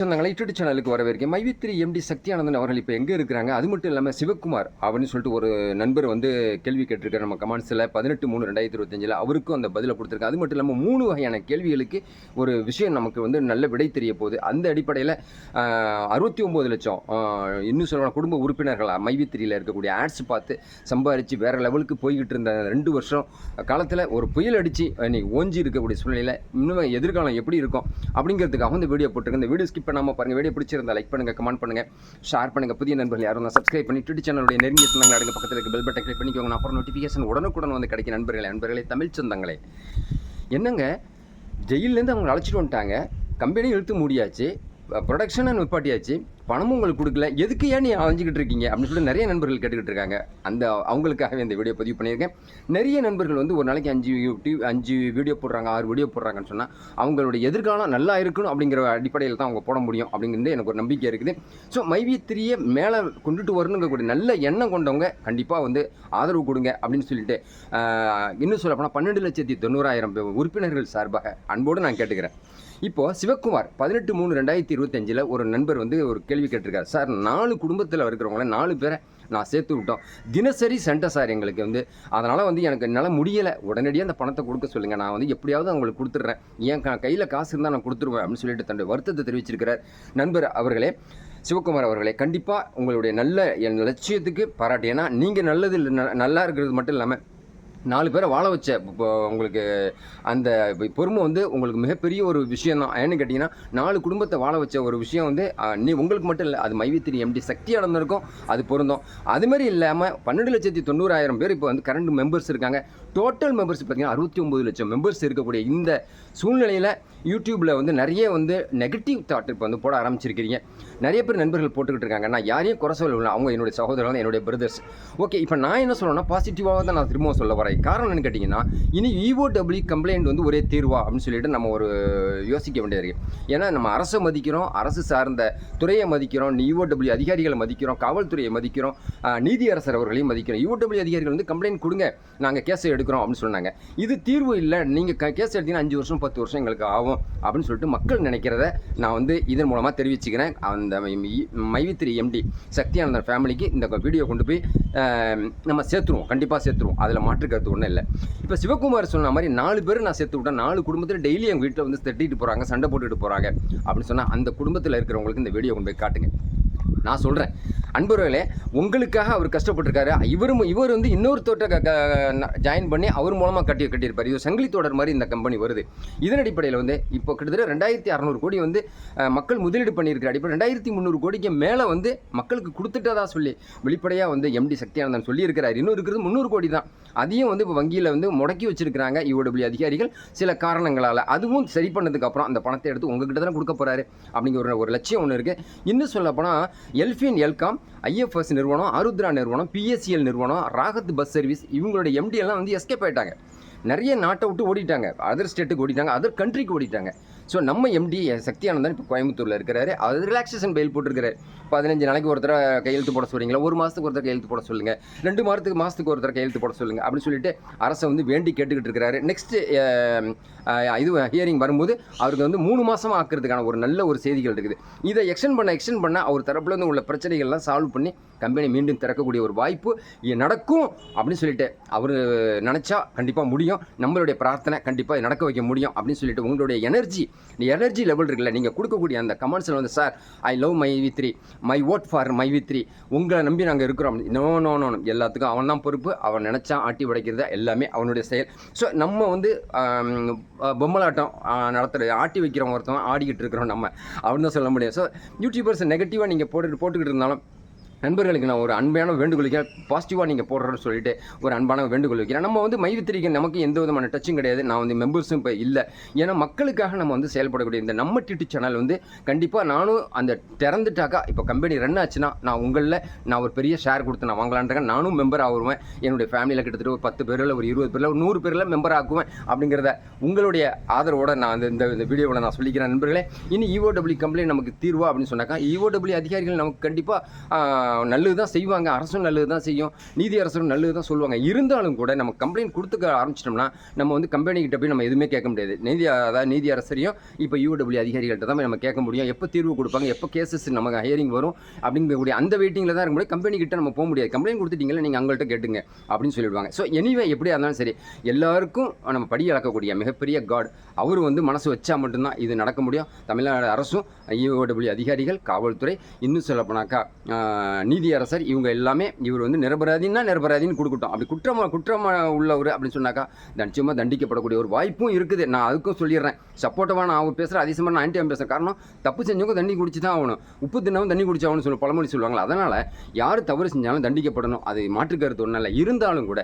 சொந்தங்களை யூடியூப் சேனலுக்கு வரவேற்கேன் மைவித்ரி எம்டி சக்தியானந்தன் அவர்கள் இப்போ எங்கே இருக்கிறாங்க? அது மட்டும் இல்லாமல் சிவகுமார் அப்படின்னு சொல்லிட்டு ஒரு நண்பர் வந்து கேள்வி கேட்டிருக்காரு நம்ம கமெண்ட்ஸில். பதினெட்டு மூணு ரெண்டாயிரத்தி இருபத்தஞ்சில் அவருக்கும் அந்த பதிலை கொடுத்துருக்காங்க அது மட்டும் இல்லாமல் மூணு வகையான கேள்விகளுக்கு ஒரு விஷயம் நமக்கு வந்து நல்ல விடை தெரிய போகுது. அந்த அடிப்படையில் அறுபத்தி ஒம்பது லட்சம் இன்னும் சொல்லணும் குடும்ப உறுப்பினர்கள் மைவித்திரியில் இருக்கக்கூடிய ஆட்ஸ் பார்த்து சம்பாரித்து வேறு லெவலுக்கு போய்கிட்டு இருந்த ரெண்டு வருஷம் காலத்தில் ஒரு புயல் அடித்து இன்னைக்கு ஓஞ்சி இருக்கக்கூடிய சூழ்நிலையில் இன்னும் எதிர்காலம் எப்படி இருக்கும் அப்படிங்கிறதுக்காக இந்த வீடியோ போட்டிருக்கேன். இந்த வீடியோ ஸ்கிப் பண்ணாமல் பாருங்கள் வீடியோ பிடிச்சிருந்தா லைக் பண்ணுங்கள் கமெண்ட் பண்ணுங்கள் ஷேர் பண்ணுங்கள் புதிய நண்பர்கள் யாரும் தான் சப்ஸ்கிரைப் பண்ணி ட்விட்டர் சேனலுடைய நெருங்கிய சொந்தங்கள் அடங்க பக்கத்தில் இருக்க பெல் பட்டன் கிளிக் பண்ணிக்கோங்க. அப்புறம் நோட்டிஃபிகேஷன் உடனுக்குடன் வந்து கிடைக்கும் நண்பர்களே. நண்பர்களே தமிழ் சொந்தங்களே. என்னங்க? ஜெயிலேருந்து அவங்க அழைச்சிட்டு வந்துட்டாங்க. கம்பெனியும் இழுத்து மூடியாச்சு. ப்ரொடக்ஷனை நிப்பாட்டியாச்சு. பணமும் உங்களுக்கு கொடுக்கல. எதுக்கு ஏன் நீ அலைஞ்சிக்கிட்டு இருக்கீங்க? அப்படின்னு சொல்லி நிறைய நண்பர்கள் கேட்டுக்கிட்டு இருக்காங்க. அந்த அவங்களுக்காகவே இந்த வீடியோ பதிவு பண்ணியிருக்கேன். நிறைய நண்பர்கள் வந்து ஒரு நாளைக்கு அஞ்சு யூடியூப் அஞ்சு வீடியோ போடுறாங்க ஆறு வீடியோ போடுறாங்கன்னு சொன்னால் அவங்களுடைய எதிர்காலம் நல்லா இருக்கணும் அப்படிங்கிற அடிப்படையில் தான் அவங்க போட முடியும் அப்படிங்கிறது எனக்கு ஒரு நம்பிக்கை இருக்குது. ஸோ மைவி த்ரீயை மேலே கொண்டுட்டு வரணுங்கக்கூடிய நல்ல எண்ணம் கொண்டவங்க கண்டிப்பாக வந்து ஆதரவு கொடுங்க அப்படின்னு சொல்லிட்டு இன்னும் சொல்ல போனால் பன்னெண்டு லட்சத்தி தொண்ணூறாயிரம் உறுப்பினர்கள் சார்பாக அன்போடு நான் கேட்டுக்கிறேன். இப்போ சிவக்குமார் பதினெட்டு மூணு ரெண்டாயிரத்தி இருபத்தஞ்சில் ஒரு நண்பர் வந்து ஒரு கேள்வி கேட்டிருக்காரு. சார் நாலு குடும்பத்தில் இருக்கிறவங்கள நாலு பேரை நான் சேர்த்து விட்டோம். தினசரி சென்டர் சார் எங்களுக்கு வந்து. அதனால் வந்து எனக்கு என்னால் முடியலை. உடனடியாக அந்த பணத்தை கொடுக்க சொல்லுங்கள் நான் வந்து எப்படியாவது அவங்களுக்கு கொடுத்துட்றேன். என் க கையில் காசு இருந்தால் நான் கொடுத்துருவேன் அப்படின்னு சொல்லிட்டு தன்னுடைய வருத்தத்தை தெரிவிச்சிருக்கிறார். நண்பர் அவர்களே சிவகுமார் அவர்களே கண்டிப்பாக உங்களுடைய நல்ல என் லட்சியத்துக்கு பாராட்டு. ஏன்னா நீங்கள் நல்லது நல்லா இருக்கிறது மட்டும் இல்லாமல் நாலு பேரை வாழ வச்ச இப்போ உங்களுக்கு அந்த பொறுமை வந்து உங்களுக்கு மிகப்பெரிய ஒரு விஷயம் தான் ஏன்னு கேட்டிங்கன்னா நாலு குடும்பத்தை வாழ வச்ச ஒரு விஷயம் வந்து நீ உங்களுக்கு மட்டும் இல்லை அது மைவித்திரி எம்டி சக்தி இருக்கும் அது பொருந்தும். அதுமாரி இல்லாமல் பன்னெண்டு லட்சத்தி தொண்ணூறாயிரம் பேர் இப்போ வந்து கரண்ட் மெம்பர்ஸ் இருக்காங்க. டோட்டல் மெம்பர்ஸ் பார்த்தீங்கன்னா அறுபத்தி ஒம்பது லட்சம் மெம்பர்ஸ் இருக்கக்கூடிய இந்த சூழ்நிலையில் யூடியூப்பில் வந்து நிறைய வந்து நெகட்டிவ் தாட் இப்போ வந்து போட ஆரம்பிச்சிருக்கிறீங்க. நிறைய பேர் நண்பர்கள் போட்டுக்கிட்டு இருக்காங்க. நான் யாரையும் குறை சொல்லல அவங்க என்னுடைய சகோதரர்கள் என்னுடைய பிரதர்ஸ் ஓகே இப்போ நான் என்ன சொல்லணும்னா பாசிட்டிவாக தான் நான் திரும்பவும் சொல்ல வரேன் காரணம் என்னன்னு கேட்டிங்கன்னா இனி இஓடபிள்யூ கம்ப்ளைண்ட் வந்து ஒரே தீர்வா அப்படின்னு சொல்லிட்டு நம்ம ஒரு யோசிக்க வேண்டியது இருக்குது ஏன்னா நம்ம அரசை மதிக்கிறோம் அரசு சார்ந்த துறையை மதிக்கிறோம் இஓடபிள்யூ அதிகாரிகளை மதிக்கிறோம் காவல்துறையை மதிக்கிறோம் நீதியரசர் அவர்களையும் மதிக்கிறோம். இஓடபிள்யூ அதிகாரிகள் வந்து கம்ப்ளைண்ட் கொடுங்க நாங்கள் கேஸை எடுக்கிறோம் அப்படின்னு சொன்னாங்க. இது தீர்வு இல்லை நீங்கள் கேஸ் எடுத்தீங்கன்னா அஞ்சு வருஷம் பத்து வருஷம் எங்களுக்கு ஆகும் அப்படின்னு சொல்லிட்டு மக்கள் நினைக்கிறத நான் வந்து இதன் மூலமாக தெரிவிச்சுக்கிறேன். அந்த மை- மைவித்திரி எம்டி சக்தியானந்தன் ஃபேமிலிக்கு இந்த வீடியோ கொண்டு போய் நம்ம சேர்த்துருவோம் கண்டிப்பாக சேர்த்துருவோம். அதில் மாற்றுக்க கருத்து ஒன்றும் இல்லை. இப்போ சிவகுமார் சொன்ன மாதிரி நாலு பேர் நான் சேர்த்து விட்டேன் நாலு குடும்பத்தில் டெய்லி எங்கள் வீட்டில் வந்து திட்டிட்டு போகிறாங்க சண்டை போட்டுட்டு போகிறாங்க அப்படின்னு சொன்னால் அந்த குடும்பத்தில் இருக்கிறவங்களுக்கு இந்த வீடியோ கொண்டு போய் காட்டுங்க. நான் சொல்கிறேன் அன்பர்களே உங்களுக்காக அவர் கஷ்டப்பட்டிருக்காரு. இவரும் இவர் வந்து இன்னொருத்தோட்ட ஜாயின் பண்ணி அவர் மூலமாக கட்டி கட்டியிருப்பார். இது சங்கிலி தொடர் மாதிரி இந்த கம்பெனி வருது. இதன் அடிப்படையில் வந்து இப்போ கிட்டத்தட்ட ரெண்டாயிரத்தி அறநூறு கோடி வந்து மக்கள் முதலீடு பண்ணியிருக்கிற அடிப்படை ரெண்டாயிரத்தி முந்நூறு கோடிக்கு மேலே வந்து மக்களுக்கு கொடுத்துட்டதா சொல்லி வெளிப்படையாக வந்து எம்டி சக்தியானந்தன் சொல்லியிருக்கிறார். இன்னும் இருக்கிறது முந்நூறு கோடி தான். அதையும் வந்து இப்போ வங்கியில் வந்து முடக்கி வச்சிருக்கிறாங்க இஓடபிள்யூ அதிகாரிகள் சில காரணங்களால். அதுவும் சரி பண்ணதுக்கப்புறம் அந்த பணத்தை எடுத்து உங்ககிட்ட தானே கொடுக்க போகிறாரு அப்படிங்கிற ஒரு லட்சியம் ஒன்று இருக்குது இன்னும் சொல்லப்போனால் எல்ஃபின் எல்காம் ஐஎஃப்எஸ் நிறுவனம் அருத்ரா நிறுவனம் பிஎஸ்சிஎல் நிறுவனம் ராகத் பஸ் சர்வீஸ் இவங்களுடைய எம்டிஎல்லாம் எல்லாம் வந்து எஸ்கேப் ஆயிட்டாங்க. நிறைய நாட்டை விட்டு ஓடிட்டாங்க. அதர் ஸ்டேட்டுக்கு ஓடிட்டாங்க. அதர் கண்ட்ரிக்கு ஓடிட்டாங்க. ஸோ நம்ம எம்டி சக்தியானந்தன் இப்போ கோயம்புத்தூரில் இருக்கிறாரு. அது ரிலாக்ஸேஷன் பெயில் போட்டிருக்காரு பதினஞ்சு நாளைக்கு ஒருத்தர கையெழுத்து போட சொல்றீங்களா? ஒரு மாதத்துக்கு ஒருத்தர் கையெழுத்து போட சொல்லுங்கள் ரெண்டு மாதத்துக்கு மாதத்துக்கு ஒருத்தர் கையெழுத்து போட சொல்லுங்கள் அப்படின்னு சொல்லிட்டு அரசை வந்து வேண்டி கேட்டுக்கிட்டு இருக்கிறாரு. நெக்ஸ்ட் இது ஹியரிங் வரும்போது அவருக்கு வந்து மூணு மாதம் ஆக்கிறதுக்கான ஒரு நல்ல ஒரு செய்திகள் இருக்குது. இதை எக்ஸ்டெண்ட் பண்ண எக்ஸ்டெண்ட் பண்ண அவர் தரப்பில் இருந்து உள்ள பிரச்சனைகள்லாம் சால்வ் பண்ணி கம்பெனி மீண்டும் திறக்கக்கூடிய ஒரு வாய்ப்பு நடக்கும் அப்படின்னு சொல்லிட்டு அவர் நினச்சா கண்டிப்பாக முடியும். நம்மளுடைய பிரார்த்தனை கண்டிப்பாக நடக்க வைக்க முடியும் அப்படின்னு சொல்லிட்டு உங்களுடைய எனர்ஜி எனர்ஜி லெவல் இருக்குல்ல நீங்கள் கொடுக்கக்கூடிய அந்த கமெண்ட்ஸில் வந்து sir I love my V three my vote for my V three உங்களை நம்பி நாங்கள் இருக்கிறோம். நோ நோ நோ எல்லாத்துக்கும் அவன் தான் பொறுப்பு. அவன் நினச்சா ஆட்டி உடைக்கிறது எல்லாமே அவனுடைய செயல். ஸோ நம்ம வந்து பொம்மலாட்டம் நடத்துகிற ஆட்டி வைக்கிறவங்க ஒருத்தவங்க ஆடிக்கிட்டு இருக்கிறோம் நம்ம. அப்படின்னு தான் சொல்ல முடியும். ஸோ யூடியூபர்ஸ் நெகட்டிவாக நீங்கள் போட்டு போட்டுக்கிட்டு இருந்தாலும் நண்பர்களுக்கு நான் ஒரு அன்பான வேண்டுகோள் வைக்கிறேன் பாசிட்டிவாக நீங்கள் போடுறேன்னு சொல்லிட்டு ஒரு அன்பான வேண்டுகோள் வைக்கிறேன் நம்ம வந்து மைவித்திரிக்கு நமக்கு எந்த விதமான டச்சும் கிடையாது. நான் வந்து மெம்பர்ஸும் இப்போ இல்லை. ஏன்னா மக்களுக்காக நம்ம வந்து செயல்படக்கூடிய இந்த நம்ம டிடி சேனல் வந்து கண்டிப்பாக நானும் அந்த திறந்துட்டாக்கா இப்போ கம்பெனி ரன் ஆச்சுன்னா நான் உங்களில் நான் ஒரு பெரிய ஷேர் கொடுத்து நான் வாங்கலான்றேன் நானும் மெம்பர் ஆகுவேன். என்னுடைய ஃபேமிலியில் கிட்டத்தட்ட ஒரு பத்து பேரில் ஒரு இருபது பேரில் ஒரு நூறு பேரில் மெம்பர் ஆக்குவேன் அப்படிங்கிறத உங்களுடைய ஆதரவோட நான் அந்த இந்த இந்த வீடியோவில் நான் சொல்லிக்கிறேன் நண்பர்களே. இனி இஓடபிள்யூ கம்ப்ளைண்ட் நமக்கு தீர்வா அப்படின்னு சொன்னாக்கா இஓடபிள்யூ அதிகாரிகள் நமக்கு கண்டிப்பாக நல்லது தான் செய்வாங்க. அரசும் நல்லது தான் செய்யும். நீதி அரசரும் நல்லது தான் சொல்லுவாங்க. இருந்தாலும் கூட நம்ம கம்ப்ளைண்ட் கொடுத்துக்க ஆரம்பிச்சிட்டோம்னா நம்ம வந்து கம்பெனிக்கிட்ட போய் நம்ம எதுவுமே கேட்க முடியாது. நீதி அதாவது நீதி அரசரையும் இப்போ யூடபிள்யூ அதிகாரிகள்ட்ட தான் போய் நம்ம கேட்க முடியும். எப்போ தீர்வு கொடுப்பாங்க? எப்போ கேசஸ் நமக்கு ஹியரிங் வரும்? அப்படிங்கக்கூடிய அந்த வெயிட்டிங்கில் தான் இருக்க முடியும் நம்ம போக முடியாது. கம்ப்ளைண்ட் கொடுத்துட்டீங்களா நீங்கள் அவங்கள்ட்ட கேட்டுங்க அப்படின்னு சொல்லிடுவாங்க. ஸோ எனிவே எப்படியா இருந்தாலும் சரி எல்லாருக்கும் நம்ம படி இழக்கக்கூடிய மிகப்பெரிய காட் அவர் வந்து மனசு வச்சா மட்டும்தான் இது நடக்க முடியும். தமிழ்நாடு அரசும் ஐஓடபிள்யூ அதிகாரிகள் காவல்துறை இன்னும் சொல்லப்போனாக்கா நீதியரசர் இவங்க எல்லாமே இவர் வந்து நிரபராதின்னா நிரபராதின்னு கொடுக்கட்டும். அப்படி குற்றம் குற்றம் உள்ளவர் அப்படின்னு சொன்னாக்கா நிச்சயமாக தண்டிக்கப்படக்கூடிய ஒரு வாய்ப்பும் இருக்குது. நான் அதுக்கும் சொல்லிடுறேன். சப்போர்ட்டவாக நான் அவர் பேசுகிறேன் அதே சமயம் நான் ஆன்டி பேசுகிறேன் காரணம் தப்பு செஞ்சவங்க தண்ணி குடிச்சு தான் ஆகணும். உப்பு தின்னவும் தண்ணி குடிச்சாகணும் சொல்லி பழமொழி சொல்லுவாங்களா அதனால் யார் தவறு செஞ்சாலும் தண்டிக்கப்படணும். அது மாற்று கருத்து ஒன்றும் இல்லை. இருந்தாலும் கூட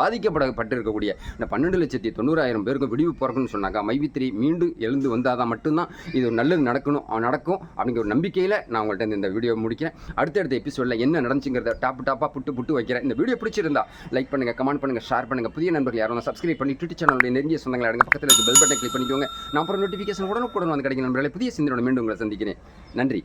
பாதிக்கப்படப்பட்டிருக்கக்கூடிய பாதிக்கப்படப்பட்டு இருக்கக்கூடிய இந்த பன்னெண்டு லட்சத்தி தொண்ணூறாயிரம் பேருக்கு விடிவு பிறக்கணும்னு சொன்னாக்கா மைவித்திரி மீண்டும் எழுந்து வந்தால் தான் மட்டும்தான் இது நல்லது நடக்கணும். நடக்கும் அப்படிங்கிற ஒரு நம்பிக்கையில் நான் உங்கள்கிட்ட இந்த- வீடியோ முடிக்கிறேன். அடுத்தடுத்த எபிசோடில் என்ன நடந்துச்சுங்கிறத டாப் டாப்பாக புட்டு புட்டு வைக்கிறேன். இந்த வீடியோ பிடிச்சிருந்தா லைக் பண்ணுங்கள் கமெண்ட் பண்ணுங்கள் ஷேர் பண்ணுங்கள் புதிய நண்பர்கள் யாரும் சப்ஸ்கிரைப் பண்ணி ட்விட்டர் சேனலுடைய நெருங்கிய சொந்தங்களை அடங்க பக்கத்தில் இருக்க பெல் பட்டன் கிளிக் பண்ணிக்கோங்க. நான் அப்புறம் நோட்டிஃபிகேஷன் உடனுக்குடன் வந்து கிடைக்கும் நண்பர்களை. புதிய சிந்தனை மீண்டும் உங்களை சந்திக்கிறேன். நன்றி.